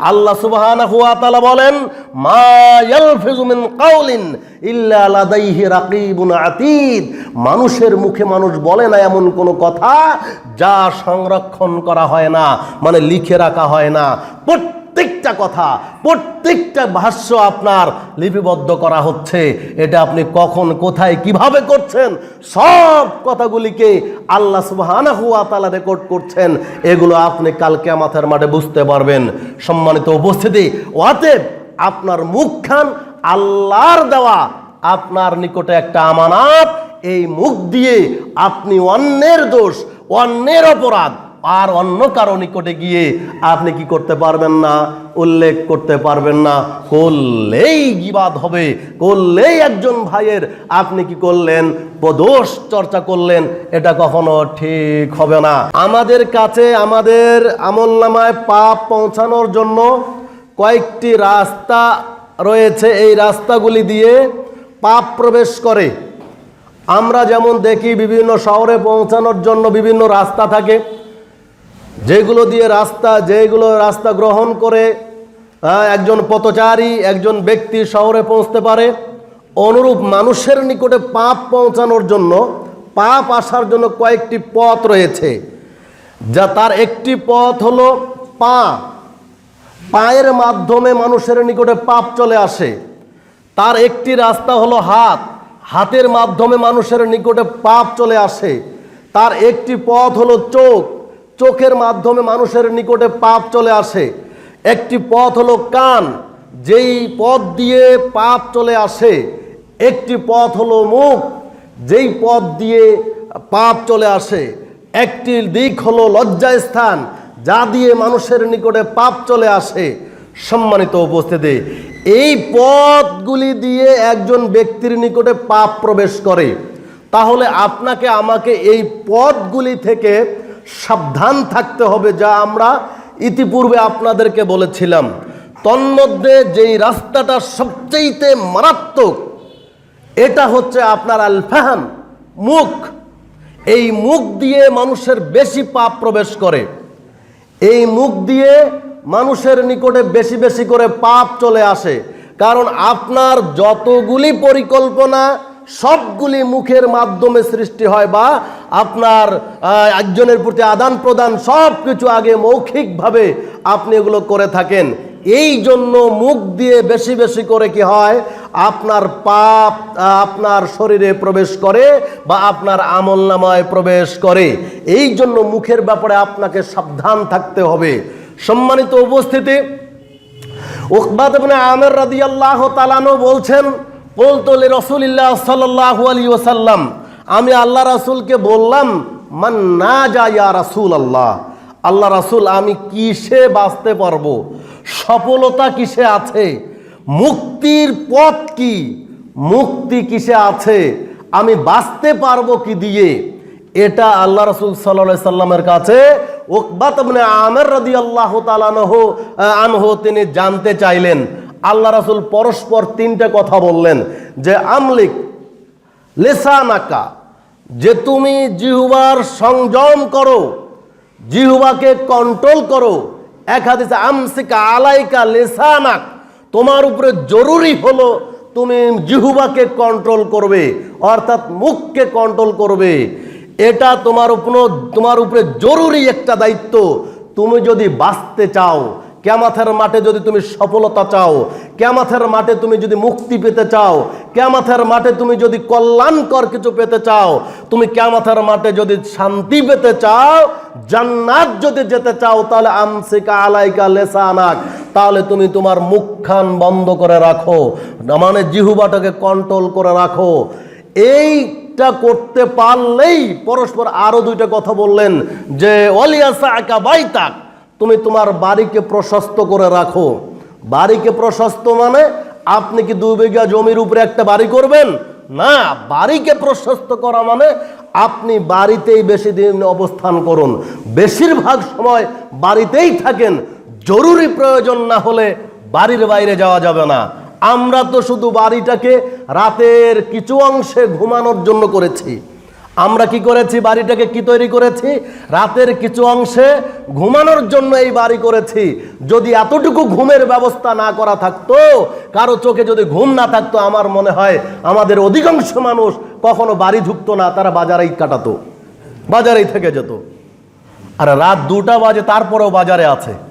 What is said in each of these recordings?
আল্লাহ সুবহানাহু ওয়া তাআলা বলেন, মা ইয়ালফিজু মিন কাউলিন ইল্লা লাদাইহি রাকিবুন আতীদ। মানুষের মুখে মানুষ বলে না এমন কোনো কথা যা সংরক্ষণ করা হয় না মানে লিখে রাখা হয় না। প্রত্যেকটা কথা প্রত্যেকটা ভাষ্য আপনার লিপিবদ্ধ করা হচ্ছে। এটা আপনি কখন, কোথায়, কীভাবে করছেন? সব কথাগুলিকে আল্লাহ তাআলা রেকর্ড করছেন। এগুলো আপনি কালকে আমাদের মাঠে বুঝতে পারবেন। সম্মানিত উপস্থিতি, অতএব আপনার মুখখান আল্লাহর দেওয়া, আপনার নিকটে একটা আমানাত। এই মুখ দিয়ে আপনি অন্যের দোষ, অন্যের অপরাধ আর অন্য কারও নিকটে গিয়ে আপনি কি করতে পারবেন না? উল্লেখ করতে পারবেন না। করলেই গিবাদ হবে। করলেই একজন ভাইয়ের আপনি কি করলেন? প্রদোষ চর্চা করলেন। এটা কখনো ঠিক হবে না। আমাদের কাছে আমাদের আমল নামায় পাপ পৌঁছানোর জন্য কয়েকটি রাস্তা রয়েছে। এই রাস্তাগুলি দিয়ে পাপ প্রবেশ করে। আমরা যেমন দেখি বিভিন্ন শহরে পৌঁছানোর জন্য বিভিন্ন রাস্তা থাকে। যেগুলো দিয়ে রাস্তা, যেগুলো রাস্তা গ্রহণ করে একজন পথচারী, একজন ব্যক্তি শহরে পৌঁছতে পারে, অনুরূপ মানুষের নিকটে পাপ পৌঁছানোর জন্য, পাপ আসার জন্য কয়েকটি পথ রয়েছে। যা তার একটি পথ হলো পা। পায়ের মাধ্যমে মানুষের নিকটে পাপ চলে আসে। তার একটি রাস্তা হলো হাত। হাতের মাধ্যমে মানুষের নিকটে পাপ চলে আসে। তার একটি পথ হলো চোখ। চোখের মাধ্যমে মানুষের নিকটে পাপ চলে আসে। একটি পথ হলো কান। যেই পথ দিয়ে পাপ চলে আসে, একটি পথ হলো মুখ। যেই পথ দিয়ে পাপ চলে আসে, একটি দিক হলো লজ্জাস্থান, যা দিয়ে মানুষের নিকটে পাপ চলে আসে। সম্মানিত উপস্থিতি, এই পথগুলি দিয়ে একজন ব্যক্তির নিকটে পাপ প্রবেশ করে। তাহলে আপনাকে আমাকে এই পথগুলি থেকে সাবধান থাকতে হবে, যা আমরা ইতিপূর্বে আপনাদেরকে বলেছিলাম। তন্মধ্যে যেই রাস্তাটা সবচেয়েতে মারাত্মক, এটা হচ্ছে আপনার আল ফাহাম মুখ। এই মুখ দিয়ে মানুষের বেশি পাপ প্রবেশ করে। এই মুখ দিয়ে মানুষের নিকটে বেশি বেশি করে পাপ চলে আসে। কারণ আপনার যতগুলি পরিকল্পনা সবগুলি মুখের মাধ্যমে সৃষ্টি হয় বা আপনার একজনের প্রতি আদান প্রদান সব কিছু আগে মৌখিকভাবে আপনি এগুলো করে থাকেন। এই জন্য মুখ দিয়ে বেশি বেশি করে কি হয়? আপনার পাপ আপনার শরীরে প্রবেশ করে বা আপনার আমল নামায় প্রবেশ করে। এই জন্য মুখের ব্যাপারে আপনাকে সাবধান থাকতে হবে। সম্মানিত উপস্থিতি, উকবাদ আমের রাদিয়াল্লাহু তাআলানো বলছেন বলতো রাসূলিল্লাহ সাল্লাল্লাহু আলাইহি ওয়াসাল্লাম, আমি আল্লাহ রাসূলকে বললাম, মান না যা ইয়া রাসূলুল্লাহ আল্লাহ রাসূল, আমি কিসে বাঁচতে পারব? সফলতা কিসে আছে? মুক্তির পথ কি? মুক্তি কিসে আছে? আমি বাঁচতে পারব কি দিয়ে? এটা আল্লাহ রসুল সাল্লাহ সাল্লামের কাছে ওকবাত আমের রদি আল্লাহ তালানহ আনহ তিনি জানতে চাইলেন। আল্লাহ রসুল পরস্পর তিনটা কথা বললেন, যে আমলিক লেসানাকা, যে তুমি জিহুবার সংযম করো, জিহুবাকে কন্ট্রোল করো। এক হাদিসে আমসিকা আলাইকা লেসানাক, তোমার উপরে জরুরি হলো তুমি জিহুবাকে কন্ট্রোল করবে, অর্থাৎ মুখকে কন্ট্রোল করবে। এটা তোমার উপর তোমার উপরে জরুরি একটা দায়িত্ব। তুমি যদি বাঁচতে চাও ক্যামাথের মাঠে যদি তুমি সফলতা চাও, ক্যামাথের মাঠে তুমি যদি মুক্তি পেতে চাও, ক্যামাথের মাঠে তুমি যদি কল্যাণকর কিছু পেতে চাও, তুমি ক্যামাথের মাঠে যদি শান্তি পেতে চাও, জান্নাত যদি যেতে চাও, তাহলে আমসিকা আলাইকা লেসানাক, তাহলে তুমি তোমার মুখখান বন্ধ করে রাখো মানে জিহুবাটাকে কন্ট্রোল করে রাখো। এইটা করতে পারলেই পরস্পর আরও দুইটা কথা বললেন, যে অলিয়াসা একা বাইতাক তুমি তোমার বাড়িকে প্রশস্ত করে রাখো। বাড়িকে প্রশস্ত মানে আপনি কি দুই বিঘা জমির উপরে একটা বাড়ি করবেন? না, বাড়িকে প্রশস্ত করা মানে আপনি বাড়িতেই বেশি দিন অবস্থান করুন। বেশিরভাগ সময় বাড়িতেই থাকেন। জরুরি প্রয়োজন না হলে বাড়ির বাইরে যাওয়া যাবে না। আমরা তো শুধু বাড়িটাকে রাতের কিছু অংশে ঘুমানোর জন্য করেছি। আমরা কি করেছি? বাড়িটাকে কি তৈরি করেছি? রাতের কিছু অংশে ঘুমানোর জন্য এই বাড়ি করেছি। যদি এতটুকু ঘুমের ব্যবস্থা না করা থাকতো, কারও চোখে যদি ঘুম না থাকতো, আমার মনে হয় আমাদের অধিকাংশ মানুষ কখনো বাড়ি ঢুকতো না, তারা বাজারেই কাটাতো। বাজারেই থেকে যেত। আর রাত দুটা বাজে, তারপরেও বাজারে আছে।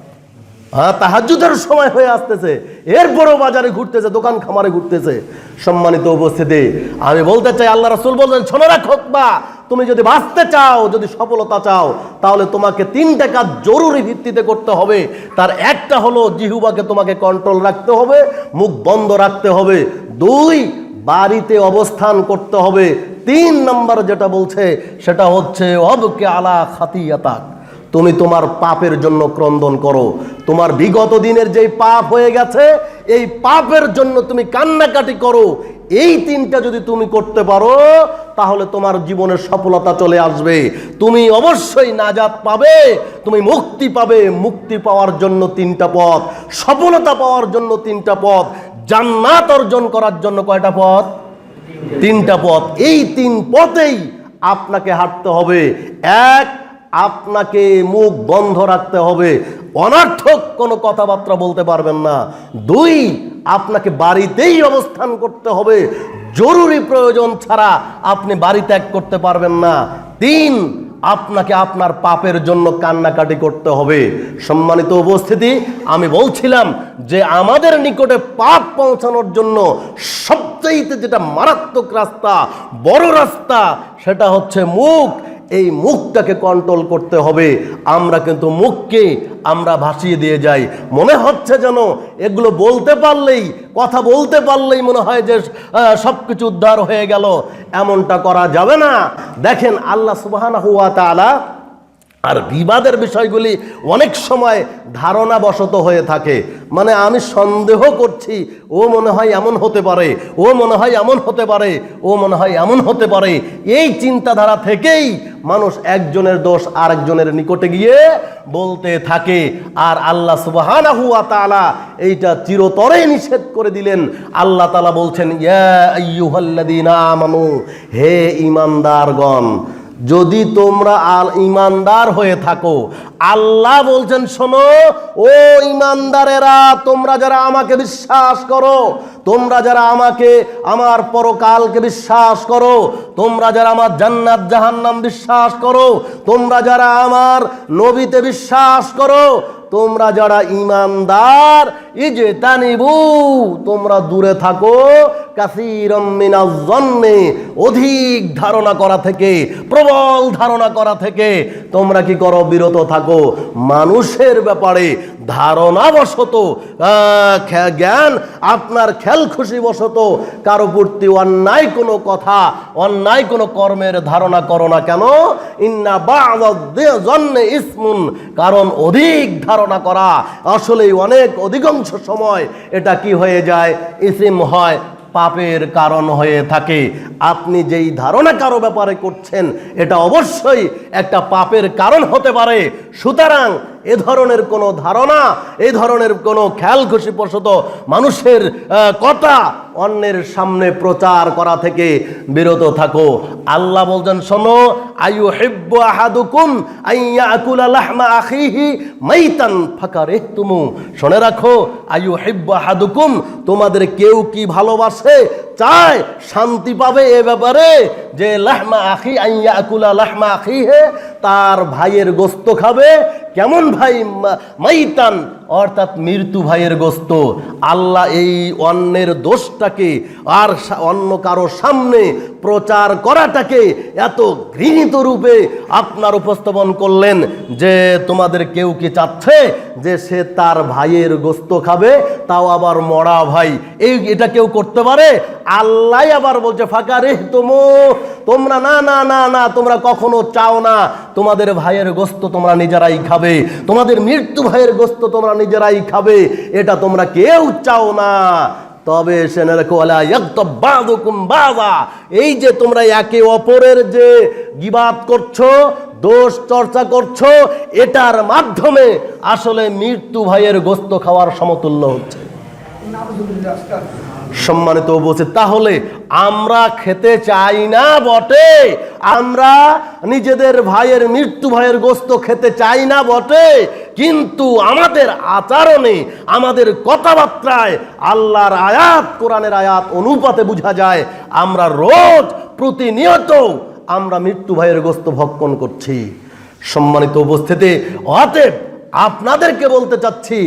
হ্যাঁ তাহাজুদের সময় হয়ে আসতেছে। এরপরেও বাজারে ঘুরতেছে, দোকান খামারে ঘুরতেছে। সম্মানিত উপস্থিতি, আমি বলতে চাই, আল্লাহ রাসূল বলছেন শোনো রাখো তুমি যদি বাঁচতে চাও, যদি সফলতা চাও, তাহলে তোমাকে তিনটা কাজ জরুরি ভিত্তিতে করতে হবে। তার একটা হলো, জিহুবাকে তোমাকে কন্ট্রোল রাখতে হবে, মুখ বন্ধ রাখতে হবে। দুই, বাড়িতে অবস্থান করতে হবে। তিন নম্বর যেটা বলছে, সেটা হচ্ছে অবকে আলা খাতিয়াতাক। তুমি তোমার পাপের জন্য ক্রন্দন করো। তোমার বিগত দিনের যেই পাপ হয়ে গেছে, এই পাপের জন্য তুমি কান্নাকাটি করো। এই তিনটা যদি তুমি করতে পারো, তাহলে তোমার জীবনের সফলতা চলে আসবে। তুমি অবশ্যই নাজাত পাবে, তুমি মুক্তি পাবে। মুক্তি পাওয়ার জন্য তিনটা পথ, সফলতা পাওয়ার জন্য তিনটা পথ, জান্নাত অর্জন করার জন্য কয়টা পথ? তিনটা পথ। এই তিন পথেই আপনাকে হাঁটতে হবে। এক আপনাকে মুখ বন্ধ রাখতে হবে। অনার্থক কোনো কথাবার্তা বলতে পারবেন না। দুই, আপনাকে বাড়িতেই অবস্থান করতে হবে। জরুরি প্রয়োজন ছাড়া আপনি বাড়ি ত্যাগ করতে পারবেন না। তিন, আপনাকে আপনার পাপের জন্য কান্নাকাটি করতে হবে। সম্মানিত উপস্থিতি, আমি বলছিলাম যে আমাদের নিকটে পাপ পৌঁছানোর জন্য সবচেয়ে যেটা মারাত্মক রাস্তা, বড় রাস্তা, সেটা হচ্ছে মুখ। এই মুখটাকে কন্ট্রোল করতে হবে। আমরা কিন্তু মুখকে আমরা ভাসিয়ে দিয়ে যাই। মনে হচ্ছে যেন এগুলো বলতে পারলেই, কথা বলতে পারলেই মনে হয় যে সব কিছু উদ্ধার হয়ে গেল। এমনটা করা যাবে না। দেখেন আল্লাহ সুবাহানা হুয়া তালা আর বিবাদের বিষয়গুলি অনেক সময় ধারণা বশত হয়ে থাকে। মানে আমি সন্দেহ করছি, ও মনে হয় এমন হতে পারে, ও মনে হয় এমন হতে পারে, ও মনে হয় এমন হতে পারে। এই চিন্তাধারা থেকেই মানুষ একজনের দোষ আরেকজনের নিকটে গিয়ে বলতে থাকে। আর আল্লাহ সুবাহানা হুয়া তালা এইটা চিরতরে নিষেধ করে দিলেন। আল্লাহ তালা বলছেন, ইয়া আমানু, হে ইমানদারগণ যদি তোমরা আল ইমানদার হয়ে থাকো, আল্লাহ বলছেন, শোনো, ও ইমানদারেরা, তোমরা যারা আমাকে বিশ্বাস করো, তোমরা যারা আমাকে, আমার পরকালকে বিশ্বাস করো, তোমরা যারা আমার জান্নাত, জাহান্নাম বিশ্বাস করো, তোমরা যারা আমার নবীতে বিশ্বাস করো তোমরা যারা ইমানদার যে তানিবু তোমরা দূরে থাকো। অধিক ধারণা করা থেকে, প্রবল ধারণা করা থেকে তোমরা কি করো? বিরত থাকো। মানুষের ব্যাপারে ধারণাবশত জ্ঞান আপনার খেল খুশি বশত কারও প্রতি অন্যায় কোনো কথা, অন্যায় কোনো কর্মের ধারণা করো না কেন? ইন্না জন্মে ইসমুন, কারণ অধিক ধারণা করা। আসলে অনেক অধিকাংশ সময় এটা কি হয়ে যায়? ইসিম হয়, পাপের কারণ হয়ে থাকে। আপনি যেই ধারণা কারও ব্যাপারে করছেন, এটা অবশ্যই একটা পাপের কারণ হতে পারে। সুতরাং এ ধরনের কোনো ধারণা, এ ধরনের কোনো খেয়াল খুশি বশত মানুষের কথা অন্যের সামনে প্রচার করা থেকে বিরত থাকো। আল্লাহ বলছেন, শোনো আয়ু হেব্বু আহাদুকুম আইয়া আকুলা লাহমা আখিহি মাইতান ফাকারে তুমু শুনে রাখো আয়ু হেব্বু আহাদুকুম, তোমাদের কেউ কি ভালোবাসে, চায় শান্তি পাবে এ ব্যাপারে? যে লাহমা আখি আইয়া আকুলা লাহমা আখি হে তার ভাইয়ের গোস্ত খাবে? কেমন ভাই মাইতান? অর্থাৎ মৃত্যু ভাইয়ের গোস্ত। আল্লাহ এই অন্যের দোষটাকে আর অন্য কারও সামনে প্রচার করাটাকে এত ঘৃণিত রূপে আপনার উপস্থাপন করলেন যে তোমাদের কেউ কি চাচ্ছে যে সে তার ভাইয়ের গোস্ত খাবে? তাও আবার মরা ভাই। এই এটা কেউ করতে পারে? আল্লাহ আবার বলছে, ফাঁকা রে তোমো। তোমরা না না না না, তোমরা কখনো চাও না। তোমাদের ভাইয়ের গোস্ত তোমরা নিজেরাই খাবে, তোমাদের মৃত্যু ভাইয়ের গোস্ত তোমরা নিজেরাই খাবে, এটা তোমরা কেউ চাও না। তবে এই যে তোমরা একে অপরের যে গিবাদ করছ, দোষ চর্চা করছ, এটার মাধ্যমে আসলে মৃত্যু ভাইয়ের গোস্ত খাওয়ার সমতুল্য হচ্ছে। সম্মানিত উপস্থিত, তাহলে আমরা খেতে চাই না বটে। আমরা নিজেদের ভাইয়ের, মৃত্যু ভাইয়ের গোস্ত খেতে চাই না বটে। কিন্তু আমাদের আচরণে, আমাদের কথাবার্তায় আল্লাহর আয়াত, কোরআনের আয়াত অনুপাতে বোঝা যায়, আমরা রোজ প্রতিনিয়ত আমরা মৃত্যু ভাইয়ের গোস্ত ভক্ষণ করছি। সম্মানিত উপস্থিতি, অতএব আপনাদেরকে বলতে চাচ্ছি,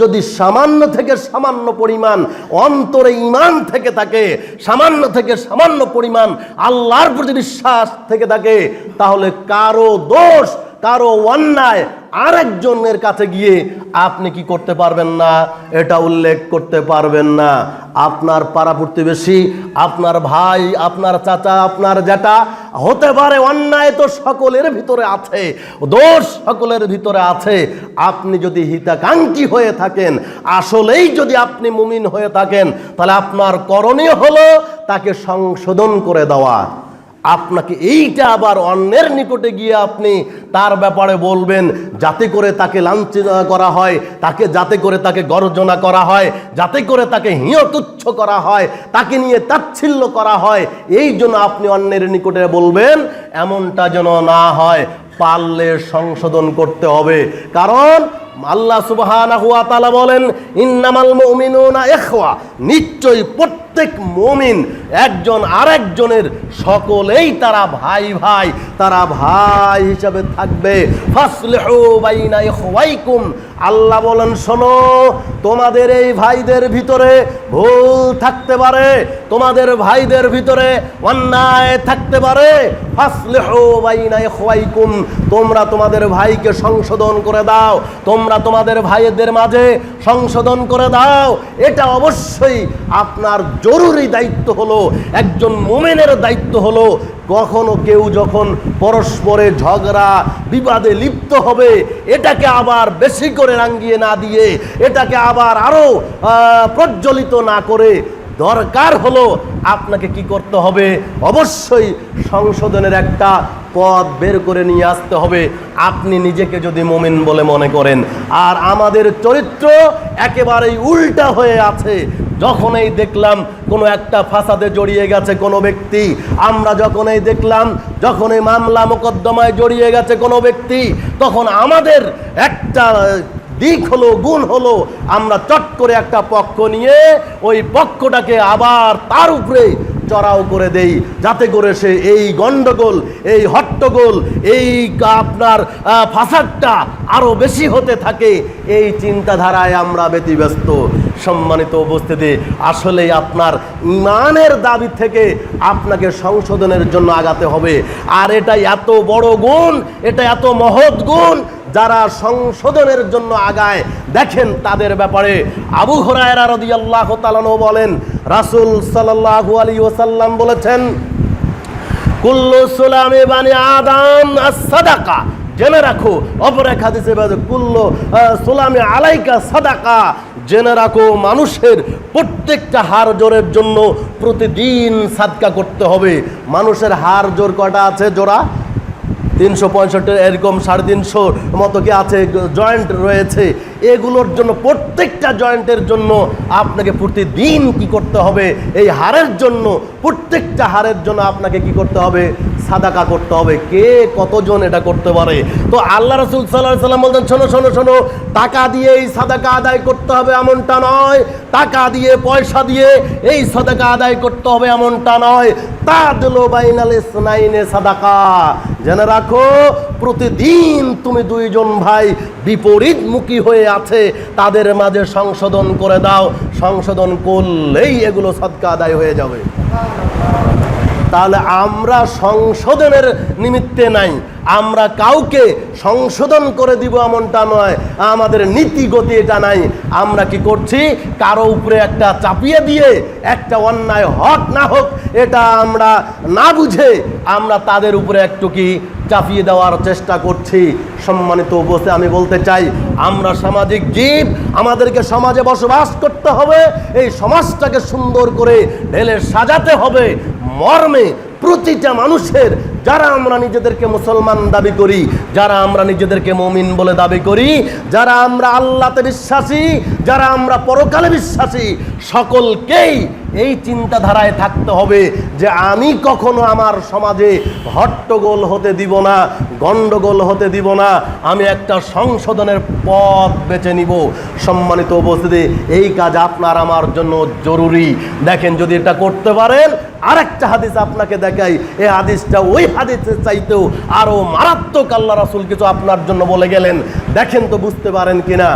যদি সামান্য থেকে সামান্য পরিমাণ অন্তরে ইমান থেকে থাকে, সামান্য থেকে সামান্য পরিমাণ আল্লাহর প্রতি বিশ্বাস থেকে থাকে, তাহলে কারও দোষ কারও অন্যায় আরেকজনের কাছে গিয়ে আপনি কি করতে পারবেন না? এটা উল্লেখ করতে পারবেন না। আপনার পাড়া প্রতিবেশী, আপনার ভাই, আপনার চাচা, আপনার জ্যাঠা হতে পারে অন্যায় তো সকলের ভিতরে আছে, দোষ সকলের ভিতরে আছে। আপনি যদি হিতাকাঙ্ক্ষী হয়ে থাকেন, আসলেই যদি আপনি মুমিন হয়ে থাকেন, তাহলে আপনার করণীয় হলো তাকে সংশোধন করে দেওয়া। আপনাকে এইটা আবার অন্যের নিকটে গিয়ে আপনি তার ব্যাপারে বলবেন, যাতে করে তাকে লাঞ্ছিত করা হয়, তাকে যাতে করে তাকে গর্জনা করা হয়, যাতে করে তাকে হিয় তুচ্ছ করা হয়, তাকে নিয়ে তাচ্ছিল্য করা হয়। এই জন্য আপনি অন্যের নিকটে বলবেন, এমনটা যেন না হয়, পারলে সংশোধন করতে হবে। কারণ আল্লাহ তাআলা বলেন, ইন্নামাল মুমিনুনা ইখওয়া। নিশ্চয়ই প্রত্যেক মমিন একজন আরেকজনের সকলেই তারা ভাই ভাই, তারা ভাই হিসাবে থাকবে। আল্লাহ বলেন, শোনো, তোমাদের এই ভাইদের ভিতরে ভুল থাকতে পারে, তোমাদের ভাইদের ভিতরে অন্যায় থাকতে পারে। তোমরা তোমাদের ভাইকে সংশোধন করে দাও, তোমরা তোমাদের ভাইদের মাঝে সংশোধন করে দাও। এটা অবশ্যই আপনার জরুরি দায়িত্ব হলো, একজন মোমেনের দায়িত্ব হলো। কখনো কেউ যখন পরস্পরে ঝগড়া, বিবাদে লিপ্ত হবে, এটাকে আবার বেশি করে রাঙ্গিয়ে না দিয়ে, এটাকে আবার আরও প্রজ্বলিত না করে দরকার হলো আপনাকে কি করতে হবে? অবশ্যই সংশোধনের একটা পথ বের করে নিয়ে আসতে হবে। আপনি নিজেকে যদি মোমিন বলে মনে করেন। আর আমাদের চরিত্র একেবারেই উল্টা হয়ে আছে। যখনই দেখলাম কোনো একটা ফাসাদে জড়িয়ে গেছে কোনো ব্যক্তি, আমরা যখনই দেখলাম যখনই মামলা মোকদ্দমায় জড়িয়ে গেছে কোনো ব্যক্তি, তখন আমাদের একটা দিক হলো, গুণ হলো, আমরা চট করে একটা পক্ষ নিয়ে ওই পক্ষটাকে আবার তার উপরে চড়াও করে দেই, যাতে করে সে এই গন্ডগোল এই হট্টগোল, এই আপনার ফাসাদটা আরও বেশি হতে থাকে। এই চিন্তাধারায় আমরা ব্যতিব্যস্ত। সম্মানিত উপস্থিতি আসলে আপনার ইমানের দাবি থেকে আপনাকে সংশোধনের জন্য আগাতে হবে। আর এটা এত বড় গুণ, এটা এত মহৎ গুণ যারা সংশোধনের জন্য আগায়, দেখেন তাদের ব্যাপারে। আবু হরায়রা রদি আল্লাহ তাআলা বলেন, রাসূল সাল্লাল্লাহু আলী ওসাল্লাম বলেছেন, কুল্লু সুলামে বানি আদম সাদাকা জেনে রাখো, অপর এক হাদিসে কুল্লু সুলামে আলাইকা সাদাকা। জেনে রাখো, মানুষের প্রত্যেকটা হার জোরের জন্য প্রতিদিন সাদকা করতে হবে। মানুষের হার জোর কটা আছে? জোড়া তিনশো পঁয়ষট্টি এরকম সাড়ে তিনশো মতো কি আছে জয়েন্ট রয়েছে? এগুলোর জন্য প্রত্যেকটা জয়েন্টের জন্য আপনাকে প্রতিদিন কি করতে হবে? এই হারের জন্য প্রত্যেকটা হারের জন্য আপনাকে কি করতে হবে? সাদাকা করতে হবে। কে কতজন এটা করতে পারে? তো আল্লাহ রসুল সাল্লাহ সাল্লাম বলতেন, শোনো শোনো শোনো, টাকা দিয়ে এই সাদাকা আদায় করতে হবে এমনটা নয়। টাকা দিয়ে, পয়সা দিয়ে এই সাদাকা আদায় করতে হবে এমনটা নয়। তা দিল বাইনাল ইসনাইনে সাদাকা। জেনে রাখো, প্রতিদিন তুমি দুইজন ভাই বিপরীতমুখী হয়ে আছে, তাদের মাঝে সংশোধন করে দাও। সংশোধন করলেই এগুলো সদকা আদায় হয়ে যাবে। তাহলে আমরা সংশোধনের নিমিত্তে নাই। আমরা কাউকে সংশোধন করে দিব এমনটা নয়। আমাদের নীতি গতি এটা নাই। আমরা কি করছি? কারও উপরে একটা চাপিয়ে দিয়ে, একটা অন্যায় হক না হোক, এটা আমরা না বুঝে আমরা তাদের উপরে একটু কি চাপিয়ে দেওয়ার চেষ্টা করছি। সম্মানিত উপস্থিত, আমি বলতে চাই, আমরা সামাজিক জীব, আমাদেরকে সমাজে বসবাস করতে হবে। এই সমাজটাকে সুন্দর করে ঢেলে সাজাতে হবে। মর্মে প্রতিটা মানুষের, যারা আমরা নিজেদেরকে মুসলমান দাবি করি, যারা আমরা নিজেদেরকে মমিন বলে দাবি করি, যারা আমরা আল্লাতে বিশ্বাসী, যারা আমরা পরকালে বিশ্বাসী, সকলকেই এই চিন্তাধারায় থাকতে হবে যে আমি কখনো আমার সমাজে হট্টগোল হতে দিব না, গণ্ডগোল হতে দিব না। আমি একটা সংশোধনের পথ বেছে নিব। সম্মানিত উপস্থিতি, এই কাজ আপনার আমার জন্য জরুরি। দেখেন, যদি এটা করতে পারেন, আরেকটা হাদিস আপনাকে দেখাই। এই হাদিসটা ওই হাদিসের চাইতেও আরও মারাত্মক আল্লাহ রাসূল কিছু আপনার জন্য বলে গেলেন। দেখেন তো বুঝতে পারেন কিনা।